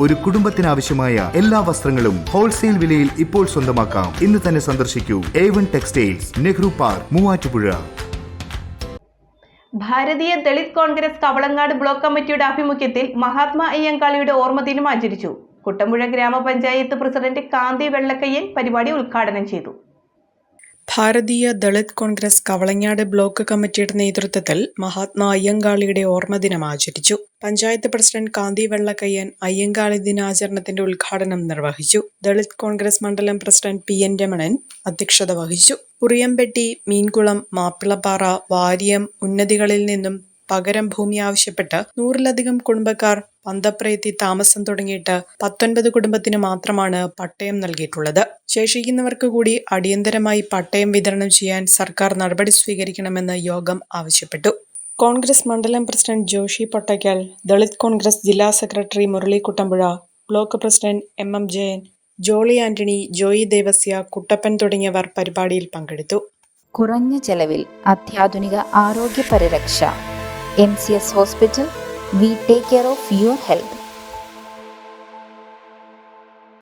ഒരു കുടുംബത്തിനാവശ്യമായ എല്ലാ വസ്ത്രങ്ങളും ഹോൾസെയിൽ വിലയിൽ ഇപ്പോൾ സ്വന്തമാക്കാം. ഇന്ന് തന്നെ സന്ദർശിക്കൂ. A one textiles Nehru park Muvattupuzha. Bharatiya Dalit Congress Kavalangad block കമ്മിറ്റിയുടെ ആഭിമുഖ്യത്തിൽ മഹാത്മാ അയ്യങ്കാളിയുടെ ഓർമ്മ ദിനം ആചരിച്ചു. കുട്ടമ്പുഴ ഗ്രാമപഞ്ചായത്ത് പ്രസിഡന്റ് കാന്തി വെള്ളക്കയ്യൻ പരിപാടി ഉദ്ഘാടനം ചെയ്തു. ഭാരതീയ ദളിത് കോൺഗ്രസ് കവളങ്ങാട് ബ്ലോക്ക് കമ്മിറ്റിയുടെ നേതൃത്വത്തിൽ മഹാത്മാ അയ്യങ്കാളിയുടെ ഓർമ്മദിനം ആചരിച്ചു. പഞ്ചായത്ത് പ്രസിഡന്റ് കാന്തി വെള്ളക്കയ്യൻ അയ്യങ്കാളി ദിനാചരണത്തിന്റെ ഉദ്ഘാടനം നിർവഹിച്ചു. ദളിത് കോൺഗ്രസ് മണ്ഡലം പ്രസിഡന്റ് പി എൻ രമണൻ അധ്യക്ഷത വഹിച്ചു. ഉറിയംപെട്ടി മീൻകുളം മാപ്പിളപ്പാറ വാര്യം ഉന്നതികളിൽ നിന്നും പകരം ഭൂമി ആവശ്യപ്പെട്ട് നൂറിലധികം കുടുംബക്കാർ പന്തപ്രയെത്തി താമസം തുടങ്ങിയിട്ട് പത്തൊൻപത് കുടുംബത്തിന് മാത്രമാണ് പട്ടയം നൽകിയിട്ടുള്ളത്. ശേഷിക്കുന്നവർക്ക് കൂടി അടിയന്തരമായി പട്ടയം വിതരണം ചെയ്യാൻ സർക്കാർ നടപടി സ്വീകരിക്കണമെന്ന് യോഗം ആവശ്യപ്പെട്ടു. കോൺഗ്രസ് മണ്ഡലം പ്രസിഡന്റ് ജോഷി പൊട്ടയ്ക്കൽ ദളിത് കോൺഗ്രസ് ജില്ലാ secretary Murali Kuttampuzha block president M M Jayan Jolly Antony Joy Devasya Kuttappan തുടങ്ങിയവർ പരിപാടിയിൽ പങ്കെടുത്തു. കുറഞ്ഞ ചെലവിൽ അത്യാധുനിക ആരോഗ്യ പരിരക്ഷ MCS Hospital, we take care of your health.